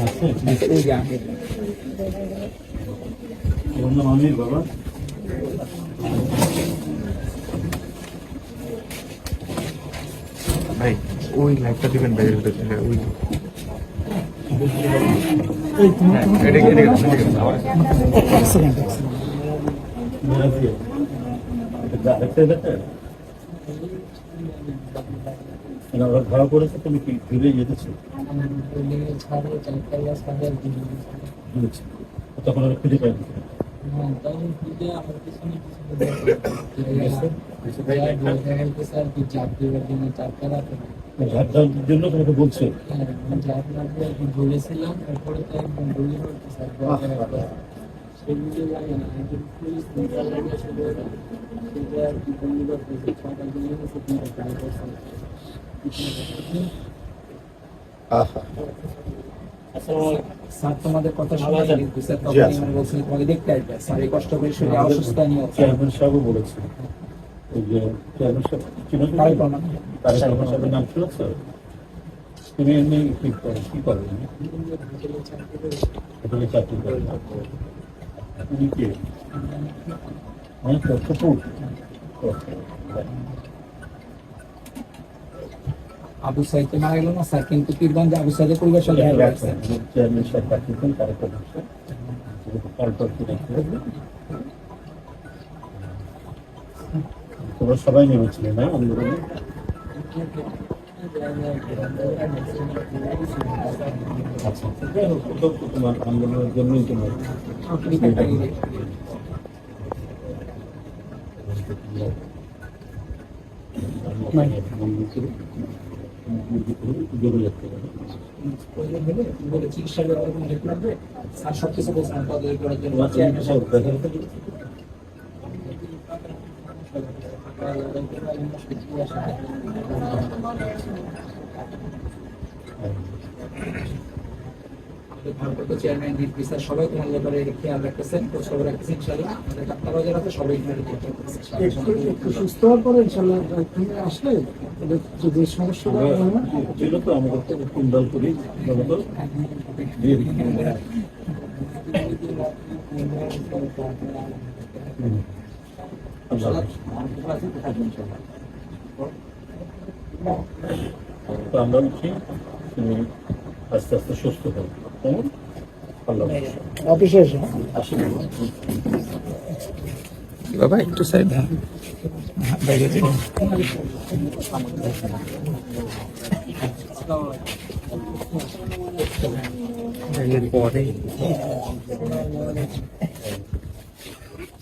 আছে ওই যে আমি ওর নাম আমির বাবা ভাই ওই লাইভটা দিবেন ভাই ওই হ্যাঁ, এটা এটা এটা আমার এক সেকেন্ড এক সেকেন্ড মেরা দিয়ে এটা একটা দেখে না ওরা ধরা পড়েছে তুমি কি ঘুরে যেতেছো? তখন ওরা খুঁজে দেওয়ার জন্য তোমাকে বলছে। বলেছিলাম সেগুলো লাগে না একজন পুলিশ নিয়ে সেটা আর কি বন্ধু করতেছে ছটা গুলি হয়েছে তিনটা ট্রাই স্যার তোমাদের কথা শুনে কিন্তু স্যার তখনই আচ্ছা। মানে তোমাকে দেখতে আসবে। স্যার এই কষ্ট করে শরীরে অসুস্থ নিয়ে চেয়ারম্যান সাহেবও বলেছে ওই যে চেয়ারম্যান সাহেব চিনো তুমি? রহমান। তারেক রহমান সাহেবের নাম শুনেছ তুমি এমনি কি করো কি করো হোটেলে চাকরি করো তুমি কে কুকুর আবু সাইদকে মারা গেল না, স্যার? কিন্তু পীরগঞ্জে আবু সাইদের পরিবার সঙ্গে। চেয়ারম্যান সাহেব তোমরা সবাই নেমেছিলে না? আন্দোলনে? আচ্ছা। তোমার আন্দোলনের জন্যই তোমার। চিকিৎসা করার কোনো হেল্প লাগবে স্যার সব কিছু বলছেন তদন্ত করার জন্য তোমার চেয়ারম্যান সাহেব দেখা গেছে কি? ভারপ্রাপ্ত চেয়ারম্যান স্যার সবাই তোমার ব্যাপারে খেয়াল রাখতেছেন খোঁজ খবর রাখতেছেন ইনশাল্লাহ আমাদের যারা আছে সবাই একটু একটু সুস্থ হওয়ার পরে ইনশাল্লাহ এখানে আসলে ছিল তো আমাদের তো কুন্ডাল করি বলো তো দিয়ে তো আমরা উঠি তুমি আস্তে আস্তে সুস্থ হও। কেমন? অফিসে এসে। আসি। বাবা একটু সাইড